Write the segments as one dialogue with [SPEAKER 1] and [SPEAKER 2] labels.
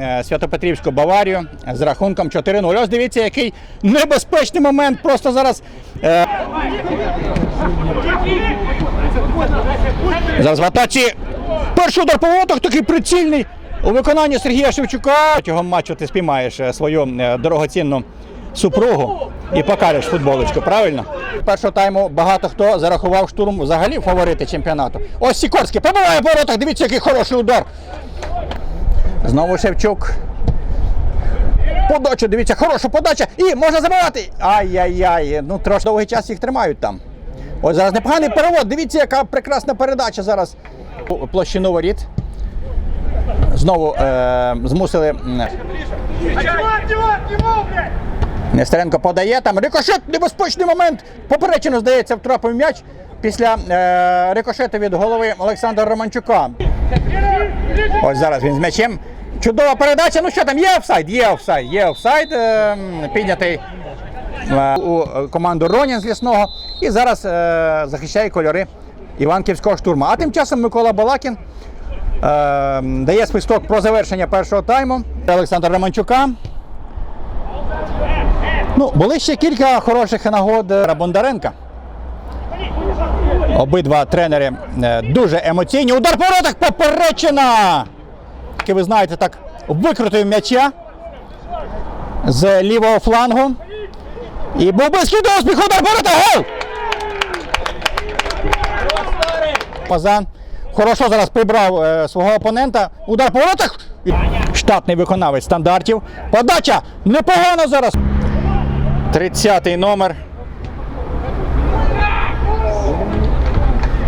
[SPEAKER 1] Е, Святопетрівську Баварію з рахунком 4-0. Ось дивіться, який небезпечний момент. Просто зараз. е, Зараз в атаці. Перший удар по воротах такий прицільний. У виконанні Сергія Шевчука. Цього матчу ти спіймаєш е, свою дорогоцінну супругу і покажеш футболочку, правильно? Першого тайму багато хто зарахував штурм взагалі фаворити чемпіонату. Ось Сікорський пробиває по воротах. Дивіться, який хороший удар. Знову Шевчук. Подача, дивіться, хороша подача. І можна забивати. Ай-яй-яй. Ну трошки довгий час їх тримають там. Ось зараз непоганий перевод. Дивіться, яка прекрасна передача зараз. Площину воріт. Знову е- змусили. Нестеренко подає там. Рикошет, небезпечний момент. Поперечину, здається, втрапив м'яч після е- рикошету від голови Олександра Романчука. Ось зараз він з м'ячем. Чудова передача. Ну що там, є офсайд? Є офсайд, є офсайд. е, піднятий е, у команду Ронін з лісного. І зараз е, захищає кольори Іванківського штурму. А тим часом Микола Балакін дає свисток про завершення першого тайму Олександра Романчука. Ну, були ще кілька хороших нагод Бондаренка. Обидва тренери дуже емоційні. Удар по воротах поперечина! Як ви знаєте, так викрутив м'яча з лівого флангу. І був близький до успіху удар по! Гол! Пазан хорошо зараз прибрав е, свого опонента. Удар по воротах. Штатний виконавець стандартів. Подача непогано зараз. 30-й номер.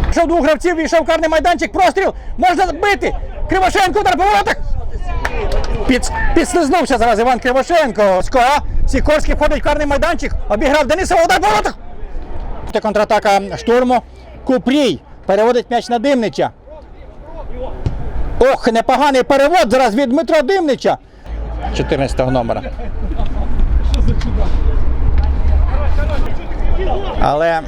[SPEAKER 1] Пішов двох гравців, війшов карний майданчик, простріл. Можна бити. Кривошенко удар по воротах. Під, підслизнувся зараз Іван Кривошенко. Скоро Сікорський входить в карний майданчик. Обіграв Денисова удар по воротах. Контратака штурму. Купрій переводить м'яч на Димнича. Ох, непоганий перевод зараз від Дмитра Димнича. 14 го номера. Але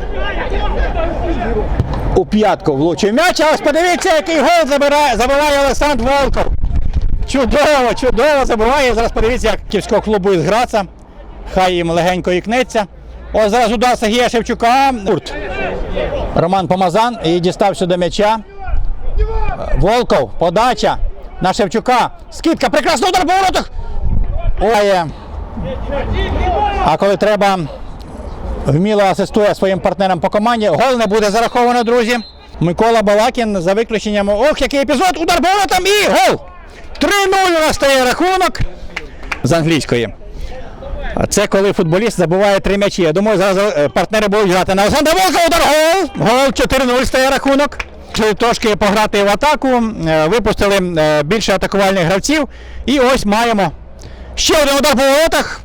[SPEAKER 1] у п'ятку влучив м'яч. А ось подивіться, який гол забирає, забиває Олександр Волков. Чудово, чудово забиває. Зараз подивіться, як київського клубу із Граца. Хай їм легенько ікнеться. Ось зараз удар Сергія Шевчука. Роман Помазан і дістався до м'яча. Волков, подача на Шевчука. Скидка, прекрасний удар по воротах. А коли треба, вміло асистує своїм партнерам по команді. Гол не буде зараховано, друзі. Микола Балакін за виключенням. Ох, який епізод! Удар по воротам і гол! 3-0 у нас стає рахунок з англійської. Це коли футболіст забуває три м'ячі. Я думаю, зараз е, партнери будуть грати на Олександра Волка. Удар гол! Гол 4-0 стає рахунок. Трошки пограти в атаку, е, випустили е, більше атакувальних гравців. І ось маємо ще один удар по воротах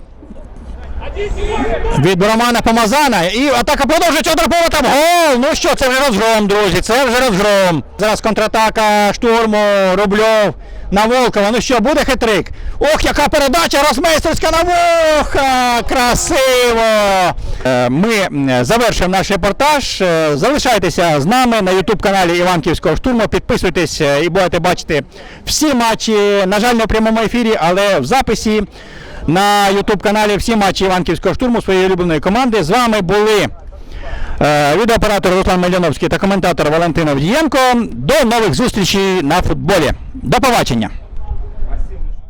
[SPEAKER 1] від Романа Помазана. І атака продовжується удар воротам. Гол! Ну що, це вже розгром, друзі. Це вже розгром. Зараз контратака штурму Рубльов на Волкова. Ну що, буде хитрик? Ох, яка передача розмейстерська на Воха! Красиво! Е, Ми м, завершуємо наш репортаж. Е, Залишайтеся з нами на YouTube каналі Іванківського штурму. Підписуйтесь е, і будете бачити всі матчі. На жаль, в прямому ефірі, але в записі на ютуб-каналі всі матчі Іванківського штурму своєї улюбленої команди. З вами були е, відеооператор Руслан Мельяновський та коментатор Валентин Авдієнко. До нових зустрічей на футболі. До побачення!